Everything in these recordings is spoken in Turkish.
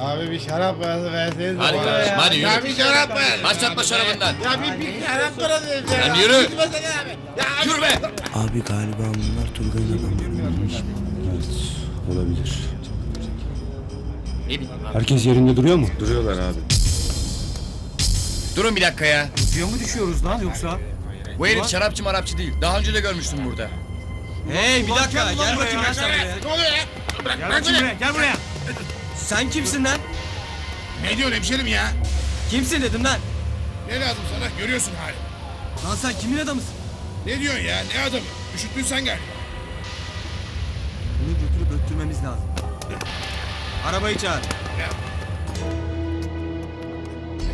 Abi bir şarap parası verseniz. Hadi bana kardeşim, ya. hadi yürü. Ya bir şarap ver. Başlatma şarabından. Ya bir, bir şarap parası versene. Lan ya. yürü. Gitmesene abi. Ya abi. Yürü be. Abi galiba bunlar Turgay'ın adamları. Evet, olabilir. Ne bileyim abi. Herkes yerinde duruyor mu? Duruyorlar abi. Durun bir dakika ya. Suya mı düşüyoruz lan yoksa? Bu herif şarapçı marapçı değil. Daha önce de görmüştüm burada. Hey bir dakika gel bakayım ben sana buraya. Ne oluyor ya? Bırak, Gel bırak buraya, gel buraya. Sen kimsin lan? Ne diyorsun hemşerim ya? Kimsin dedim lan. Ne lazım sana? Görüyorsun hali. Lan sen kimin adamısın? Ne diyorsun ya? Ne adamı? Üşüttün sen galiba. Bunu götürüp öttürmemiz lazım. Arabayı çağır.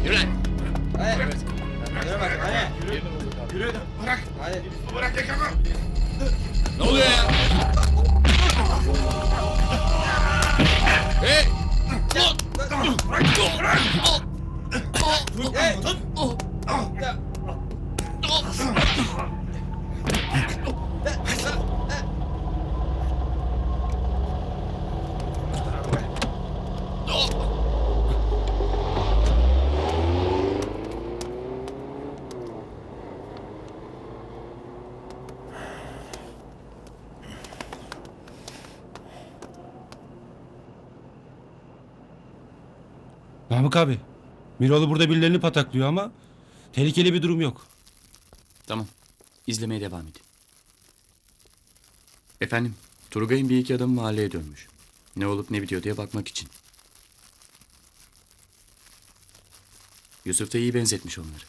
Yürü lan. Bırak. Bırak yakamı. Ne oluyor ya? Namık abi. Miroğlu burada birilerini pataklıyor ama tehlikeli bir durum yok. Tamam. İzlemeye devam edin. Efendim, Turgay'ın bir iki adamı mahalleye dönmüş. Ne olup ne bitiyor diye bakmak için. Yusuf da iyi benzetmiş onları.